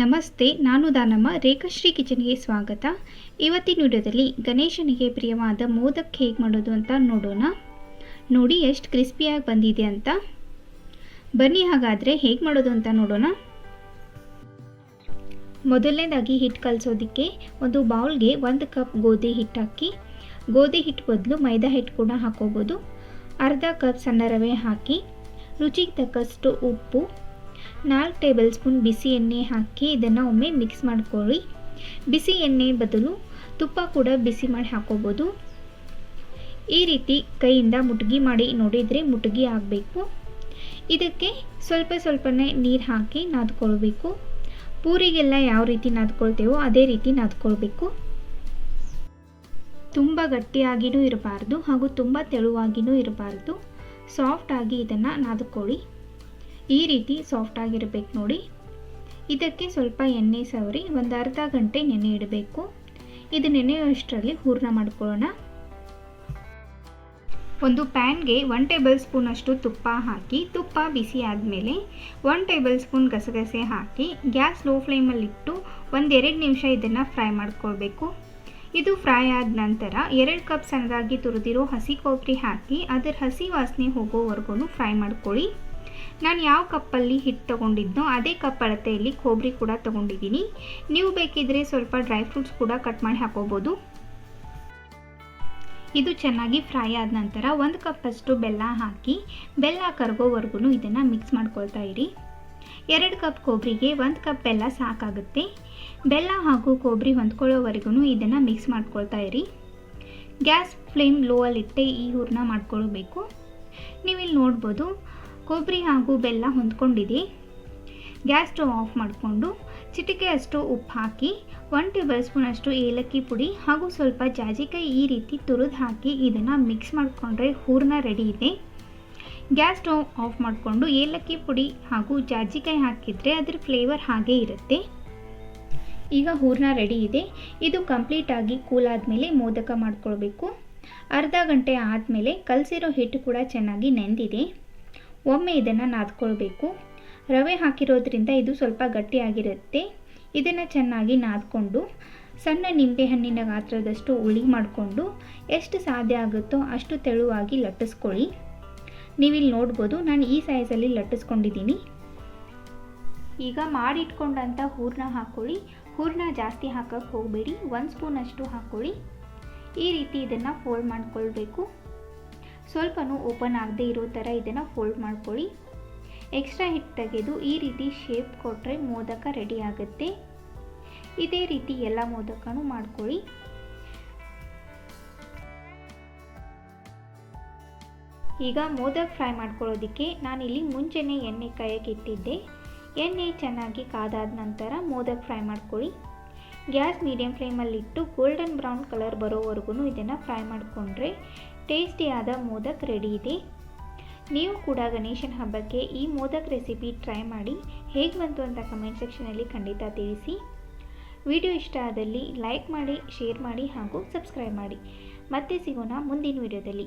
ನಮಸ್ತೆ, ನಾನು ದಾನಮ್ಮ ರೇಖಾಶ್ರೀ ಕಿಚನ್ಗೆ ಸ್ವಾಗತ. ಇವತ್ತಿನ ವಿಡಿಯೋದಲ್ಲಿ ಗಣೇಶನಿಗೆ ಪ್ರಿಯವಾದ ಮೋದಕ್ ಹೇಗೆ ಮಾಡೋದು ಅಂತ ನೋಡೋಣ. ನೋಡಿ ಎಷ್ಟು ಕ್ರಿಸ್ಪಿಯಾಗಿ ಬಂದಿದೆ ಅಂತ. ಬನ್ನಿ ಹಾಗಾದರೆ ಹೇಗೆ ಮಾಡೋದು ಅಂತ ನೋಡೋಣ. ಮೊದಲನೇದಾಗಿ ಹಿಟ್ಟು ಕಲಿಸೋದಕ್ಕೆ ಒಂದು ಬೌಲ್ಗೆ ಒಂದು ಕಪ್ ಗೋಧಿ ಹಿಟ್ಟು ಹಾಕಿ, ಗೋಧಿ ಹಿಟ್ಟು ಬದಲು ಮೈದಾ ಹಿಟ್ಟು ಕೂಡ ಹಾಕೋಬೋದು. ಅರ್ಧ ಕಪ್ ಸಣ್ಣ ರವೆ ಹಾಕಿ, ರುಚಿಗೆ ತಕ್ಕಷ್ಟು ಉಪ್ಪು ನಾಲ್ಕು ಟೇಬಲ್ ಸ್ಪೂನ್ ಬಿಸಿ ಎಣ್ಣೆ ಹಾಕಿ ಇದನ್ನು ಒಮ್ಮೆ ಮಿಕ್ಸ್ ಮಾಡ್ಕೊಳ್ಳಿ. ಬಿಸಿ ಎಣ್ಣೆ ಬದಲು ತುಪ್ಪ ಕೂಡ ಬಿಸಿ ಮಾಡಿ ಹಾಕೋಬೋದು ಈ ರೀತಿ ಕೈಯಿಂದ ಮುಟ್ಗಿ ಮಾಡಿ ನೋಡಿದರೆ ಮುಟ್ಗಿ ಆಗಬೇಕು. ಇದಕ್ಕೆ ಸ್ವಲ್ಪ ಸ್ವಲ್ಪನೇ ನೀರು ಹಾಕಿ ನಾದ್ಕೊಳ್ಬೇಕು. ಪೂರಿಗೆಲ್ಲ ಯಾವ ರೀತಿ ನಾದ್ಕೊಳ್ತೇವೋ ಅದೇ ರೀತಿ ನಾದ್ಕೊಳ್ಬೇಕು. ತುಂಬ ಗಟ್ಟಿಯಾಗಿಯೂ ಇರಬಾರ್ದು ಹಾಗೂ ತುಂಬ ತೆಳುವಾಗಿಯೂ ಇರಬಾರ್ದು. ಸಾಫ್ಟಾಗಿ ಇದನ್ನು ನಾದ್ಕೊಳ್ಳಿ. ಈ ರೀತಿ ಸಾಫ್ಟ್ ಆಗಿರಬೇಕು ನೋಡಿ. ಇದಕ್ಕೆ ಸ್ವಲ್ಪ ಎಣ್ಣೆ ಸವರಿ, ಒಂದು ಅರ್ಧ ಗಂಟೆ ನೆನೆ ಇಡಬೇಕು. ಇದು ನೆನೆಯುವಷ್ಟರಲ್ಲಿ ಹೂರ್ಣ ಮಾಡ್ಕೊಳ್ಳೋಣ. ಒಂದು ಪ್ಯಾನ್ಗೆ ಒನ್ ಟೇಬಲ್ ಸ್ಪೂನ್ ಅಷ್ಟು ತುಪ್ಪ ಹಾಕಿ, ತುಪ್ಪ ಬಿಸಿ ಆದಮೇಲೆ ಒನ್ ಟೇಬಲ್ ಸ್ಪೂನ್ ಗಸಗಸೆ ಹಾಕಿ, ಗ್ಯಾಸ್ ಲೋ ಫ್ಲೇಮಲ್ಲಿಟ್ಟು ಒಂದೆರಡು ನಿಮಿಷ ಇದನ್ನು ಫ್ರೈ ಮಾಡ್ಕೊಳ್ಬೇಕು. ಇದು ಫ್ರೈ ಆದ ನಂತರ ಎರಡು ಕಪ್ ಸಣ್ಣದಾಗಿ ತುರಿದಿರೋ ಹಸಿ ಕೊಬ್ಬರಿ ಹಾಕಿ, ಅದರ ಹಸಿ ವಾಸನೆ ಹೋಗೋವರೆಗೂ ಫ್ರೈ ಮಾಡ್ಕೊಳ್ಳಿ. ನಾನು ಯಾವ ಕಪ್ಪಲ್ಲಿ ಹಿಟ್ಟು ತೊಗೊಂಡಿದ್ನೋ ಅದೇ ಕಪ್ ಅಳತೆಯಲ್ಲಿ ಕೊಬ್ಬರಿ ಕೂಡ ತೊಗೊಂಡಿದ್ದೀನಿ. ನೀವು ಬೇಕಿದ್ರೆ ಸ್ವಲ್ಪ ಡ್ರೈ ಫ್ರೂಟ್ಸ್ ಕೂಡ ಕಟ್ ಮಾಡಿ ಹಾಕೋಬೋದು. ಇದು ಚೆನ್ನಾಗಿ ಫ್ರೈ ಆದ ನಂತರ ಒಂದು ಕಪ್ಪಷ್ಟು ಬೆಲ್ಲ ಹಾಕಿ ಬೆಲ್ಲ ಕರಗೋವರೆಗೂ ಇದನ್ನು ಮಿಕ್ಸ್ ಮಾಡ್ಕೊಳ್ತಾ ಇರಿ. ಎರಡು ಕಪ್ ಕೊಬ್ಬರಿಗೆ ಒಂದು ಕಪ್ ಬೆಲ್ಲ ಸಾಕಾಗುತ್ತೆ. ಬೆಲ್ಲ ಹಾಗೂ ಕೊಬ್ಬರಿ ಹೊಂದ್ಕೊಳ್ಳೋವರೆಗೂ ಇದನ್ನು ಮಿಕ್ಸ್ ಮಾಡ್ಕೊಳ್ತಾ ಇರಿ. ಗ್ಯಾಸ್ ಫ್ಲೇಮ್ ಲೋ ಅಲ್ಲಿಟ್ಟೆ ಈ ಹೂರನ್ನ ಮಾಡ್ಕೊಳ್ಬೇಕು. ನೀವು ಇಲ್ಲಿ ನೋಡ್ಬೋದು ಕೊಬ್ಬರಿ ಹಾಗೂ ಬೆಲ್ಲ ಹೊಂದ್ಕೊಂಡಿದೆ? ಗ್ಯಾಸ್ ಸ್ಟವ್ ಆಫ್ ಮಾಡಿಕೊಂಡು ಚಿಟಿಕೆ ಅಷ್ಟು ಉಪ್ಪು ಹಾಕಿ ಒನ್ ಟೇಬಲ್ ಸ್ಪೂನ್ ಅಷ್ಟು ಏಲಕ್ಕಿ ಪುಡಿ ಹಾಗೂ ಸ್ವಲ್ಪ ಜಾಜಿಕಾಯಿ ಈ ರೀತಿ ತುರಿದು ಹಾಕಿ ಇದನ್ನು ಮಿಕ್ಸ್ ಮಾಡಿಕೊಂಡ್ರೆ ಹೂರ್ಣ ರೆಡಿ ಇದೆ. ಗ್ಯಾಸ್ ಸ್ಟವ್ ಆಫ್ ಮಾಡಿಕೊಂಡು ಏಲಕ್ಕಿ ಪುಡಿ ಹಾಗೂ ಜಾಜಿಕಾಯಿ ಹಾಕಿದರೆ ಅದರ ಫ್ಲೇವರ್ ಹಾಗೇ ಇರುತ್ತೆ. ಈಗ ಹೂರಣ ರೆಡಿ ಇದೆ. ಇದು ಕಂಪ್ಲೀಟಾಗಿ ಕೂಲ್ ಆದಮೇಲೆ ಮೋದಕ ಮಾಡ್ಕೊಳ್ಬೇಕು. ಅರ್ಧ ಗಂಟೆ ಆದಮೇಲೆ ಕಲಸಿರೋ ಹಿಟ್ಟು ಕೂಡ ಚೆನ್ನಾಗಿ ನೆಂದಿದೆ. ಒಮ್ಮೆ ಇದನ್ನು ನಾದ್ಕೊಳ್ಬೇಕು. ರವೆ ಹಾಕಿರೋದ್ರಿಂದ ಇದು ಸ್ವಲ್ಪ ಗಟ್ಟಿಯಾಗಿರುತ್ತೆ. ಇದನ್ನು ಚೆನ್ನಾಗಿ ನಾದ್ಕೊಂಡು ಸಣ್ಣ ನಿಂಬೆಹಣ್ಣಿನ ಗಾತ್ರದಷ್ಟು ಉಳಿ ಮಾಡಿಕೊಂಡು ಎಷ್ಟು ಸಾಧ್ಯ ಆಗುತ್ತೋ ಅಷ್ಟು ತೆಳುವಾಗಿ ಲಟ್ಟಿಸ್ಕೊಳ್ಳಿ. ನೀವಿಲ್ಲಿ ನೋಡ್ಬೋದು, ನಾನು ಈ ಸೈಜಲ್ಲಿ ಲಟ್ಟಿಸ್ಕೊಂಡಿದ್ದೀನಿ. ಈಗ ಮಾಡಿಟ್ಕೊಂಡಂಥ ಹೂರಣ ಹಾಕ್ಕೊಳ್ಳಿ ಹೂರಣ ಜಾಸ್ತಿ ಹಾಕೋಕ್ಕೆ ಹೋಗಬೇಡಿ. ಒಂದು ಸ್ಪೂನಷ್ಟು ಹಾಕ್ಕೊಳ್ಳಿ ಈ ರೀತಿ ಇದನ್ನು ಫೋಲ್ಡ್ ಮಾಡ್ಕೊಳ್ಬೇಕು. ಸ್ವಲ್ಪನೂ ಓಪನ್ ಆಗದೆ ಇರೋ ಥರ ಇದನ್ನು ಫೋಲ್ಡ್ ಮಾಡ್ಕೊಳ್ಳಿ. ಎಕ್ಸ್ಟ್ರಾ ಹಿಟ್ಟು ತೆಗೆದು ಈ ರೀತಿ ಶೇಪ್ ಕೊಟ್ಟರೆ ಮೋದಕ ರೆಡಿ ಆಗುತ್ತೆ. ಇದೇ ರೀತಿ ಎಲ್ಲ ಮೋದಕನೂ ಮಾಡ್ಕೊಳ್ಳಿ. ಈಗ ಮೋದಕ ಫ್ರೈ ಮಾಡ್ಕೊಳ್ಳೋದಕ್ಕೆ ನಾನಿಲ್ಲಿ ಮುಂಚೆನೇ ಎಣ್ಣೆ ಕಾಯಕ್ಕೆ ಇಟ್ಟಿದ್ದೆ. ಎಣ್ಣೆ ಚೆನ್ನಾಗಿ ಕಾದಾದ ನಂತರ ಮೋದಕ್ ಫ್ರೈ ಮಾಡ್ಕೊಳ್ಳಿ. ಗ್ಯಾಸ್ ಮೀಡಿಯಂ ಫ್ಲೇಮಲ್ಲಿಟ್ಟು ಗೋಲ್ಡನ್ ಬ್ರೌನ್ ಕಲರ್ ಬರೋವರೆಗೂ ಇದನ್ನು ಫ್ರೈ ಮಾಡಿಕೊಂಡ್ರೆ ಟೇಸ್ಟಿಯಾದ ಮೋದಕ್ ರೆಡಿ ಇದೆ. ನೀವು ಕೂಡ ಗಣೇಶನ ಹಬ್ಬಕ್ಕೆ ಈ ಮೋದಕ್ ರೆಸಿಪಿ ಟ್ರೈ ಮಾಡಿ, ಹೇಗೆ ಬಂತು ಅಂತ ಕಮೆಂಟ್ ಸೆಕ್ಷನಲ್ಲಿ ಖಂಡಿತ ತಿಳಿಸಿ. ವಿಡಿಯೋ ಇಷ್ಟ ಆದಲ್ಲಿ ಲೈಕ್ ಮಾಡಿ, ಶೇರ್ ಮಾಡಿ ಹಾಗೂ ಸಬ್ಸ್ಕ್ರೈಬ್ ಮಾಡಿ. ಮತ್ತೆ ಸಿಗೋಣ ಮುಂದಿನ ವಿಡಿಯೋದಲ್ಲಿ.